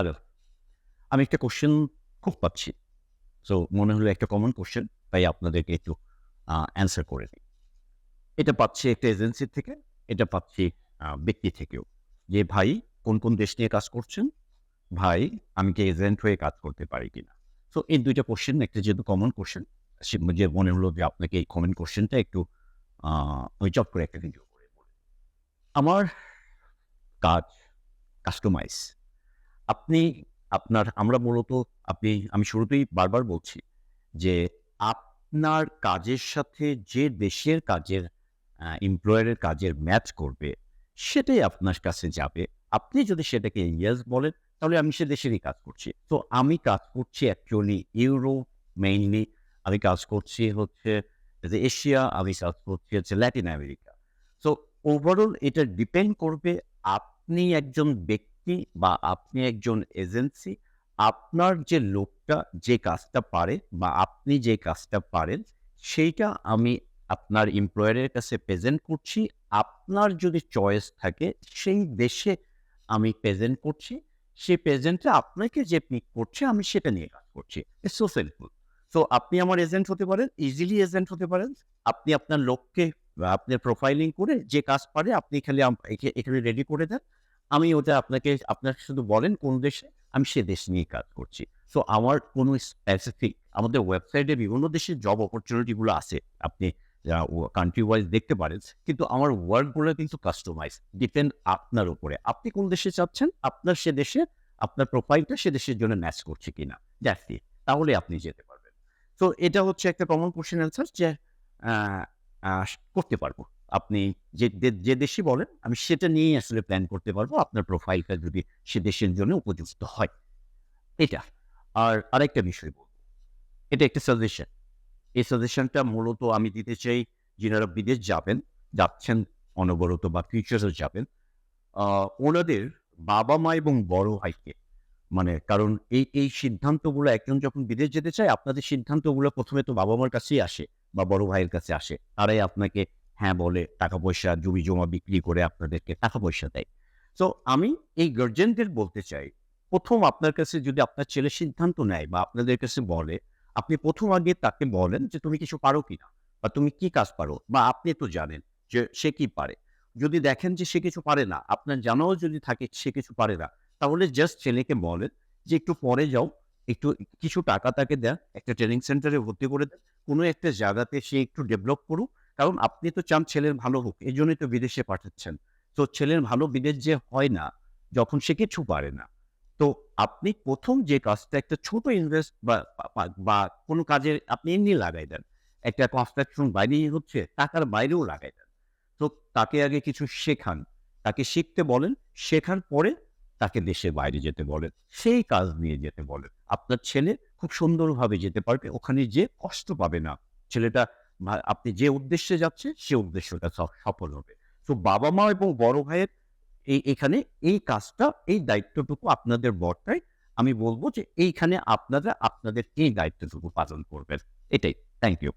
Hello আমি একটা question খুব পাচ্ছি। সো মনে হলো একটা কমন কোশ্চেন তাই আপনাদেরকে একটু অ্যান্সার করে দিই। এটা পাচ্ছি একটা এজেন্সি থেকে, এটা পাচ্ছি ব্যক্তি থেকেও। যে ভাই, কোন কোন দেশ নিয়ে কাজ করছেন? ভাই, আমি কি এজেন্ট হয়ে কাজ করতে পারি কিনা? সো এই দুইটা কোশ্চেন একটা যেহেতু কমন কোশ্চেন যে মনে হলো যে আপনাকে এই কমন কোশ্চেনটা একটু ওই চপ করে একটা ভিডিও করে আমার কাজ কাস্টমাইজ আপনি, আপনার, আমরা মূলত, আপনি, আমি শুরুতেই বারবার বলছি যে আপনার কাজের সাথে যে দেশের কাজের এমপ্লয়ারের কাজের ম্যাচ করবে, সেটাই আপনার কাছে যাবে। আপনি যদি সেটাকে ইয়েস বলেন, তাহলে আমি সে দেশেরই কাজ করছি। তো আমি কাজ করছি অ্যাকচুয়ালি ইউরোপ মেইনলি আমি কাজ করছি হচ্ছে এশিয়া, আমি কাজ করছি হচ্ছে ল্যাটিন আমেরিকা সো ওভারঅল এটা ডিপেন্ড করবে আপনি একজন ব্যক্তি বা আপনি একজন এজেন্সি, আপনার যে লোকটা যে কাজটা পারে বা আপনি যে কাজটা পারেন, সেইটা আমি আপনার এমপ্লয়ারের কাছে প্রেজেন্ট করছি। আপনার যদি চয়েস থাকে, সেই দেশে আমি প্রেজেন্ট করছি। সেই প্রেজেন্টে আপনাকে যে পিক করছে, আমি সেটা নিয়ে কাজ করছি। সো সিম্পল সো আপনি আমার এজেন্ট হতে পারেন ইজিলি এজেন্ট হতে পারেন। আপনি আপনার লোককে, আপনার প্রোফাইলিং করে যে কাজ পারে, আপনি খালি এখানে রেডি করে দেন। আমি ওটা আপনাকে, আপনার শুধু বলেন কোন দেশে আমি সে দেশ নিয়ে কাজ করছি। সো আমার কোনো স্পেসিফিক আমাদের ওয়েবসাইটে বিভিন্ন দেশের জব অপরচুনিটিগুলো আছে। আপনি কান্ট্রি ওয়াইজ দেখতে পারেন। কিন্তু আমার ওয়ার্কগুলো কিন্তু কাস্টমাইজ ডিপেন্ড আপনার উপরে। আপনি কোন দেশে চাচ্ছেন? আপনার সে দেশে, আপনার প্রোফাইলটা সে দেশের জন্য ম্যাচ করছে কিনা? ইট তাহলে আপনি যেতে পারবেন। তো এটা হচ্ছে একটা কমন কোশ্চেন অ্যান্সার যে করতে পারব। আপনি যে যে দেশে বলেন, আমি সেটা নিয়েই আসলে প্ল্যান করতে পারব। আপনার প্রোফাইলটা যদি সে দেশের জন্য উপযুক্ত হয়। এটা। আর আরেকটা বিষয় বলব। এটা একটা সাজেশন এই সাজেশনটা মূলত আমি দিতে চাই যিনারা বিদেশ যাবেন, যাচ্ছেন অনবরত বা ফিউচারও যাবেন ওনাদের বাবা মা এবং বড় ভাইকে। মানে কারণ এই এই সিদ্ধান্তগুলো, একজন যখন বিদেশ যেতে চায়, আপনাদের সিদ্ধান্তগুলো প্রথমে তো বাবা মার কাছেই আসে বা বড় ভাইয়ের কাছে আসে। তারাই আপনাকে হ্যাঁ বলে টাকা পয়সা জমি জমা বিক্রি করে আপনাদেরকে টাকা পয়সা দেয়। তো আমি এই গার্জেনদের বলতে চাই, প্রথম আপনার কাছে যদি আপনার ছেলে সিদ্ধান্ত নেয় বা আপনাদের কাছে বলে, আপনি প্রথম আগে তাকে বলেন যে তুমি কিছু পারো কিনা বা তুমি কি কাজ পারো বা আপনি তো জানেন যে সে কি পারে। যদি দেখেন যে সে কিছু পারে না, আপনার জানাও যদি থাকে সে কিছু পারে না, তাহলে জাস্ট ছেলেকে বলেন যে একটু পরে যাও, একটু কিছু টাকা তাকে দেন, একটা ট্রেনিং সেন্টারে ভর্তি করে দেন। কোনো একটা জায়গাতে সে একটু ডেভেলপ করুক কারণ আপনি তো চান ছেলের ভালো হোক এই জন্যই তো বিদেশে পাঠাচ্ছেন। তো ছেলের ভালো বিদেশ যে হয় না, যখন সে কিছু পারে না। তো আপনি প্রথম যে কাজটা একটা ছোট ইনভেস্ট বা কোনো কাজে আপনি এমনি লাগাই দেন। একটা কনস্ট্রাকশন বাইরেই হচ্ছে, টাকার বাইরেও লাগাই দেন। তো তাকে আগে কিছু শেখান। তাকে শিখতে বলেন, শেখার পরে তাকে দেশের বাইরে যেতে বলেন। সেই কাজ নিয়ে যেতে বলেন। আপনার ছেলে খুব সুন্দরভাবে যেতে পারবে, ওখানে যে কষ্ট পাবে না। ছেলেটা আপনি যে উদ্দেশ্যে যাচ্ছে সে উদ্দেশ্যটা সফল হবে। তো বাবা মা এবং বড় ভাইয়ের এই, এখানে এই কাজটা, এই দায়িত্বটুকু আপনাদের বর্তায়। আমি বলব যে এইখানে আপনারা আপনাদের এই দায়িত্বটুকু পালন করবেন। এটাই। Thank you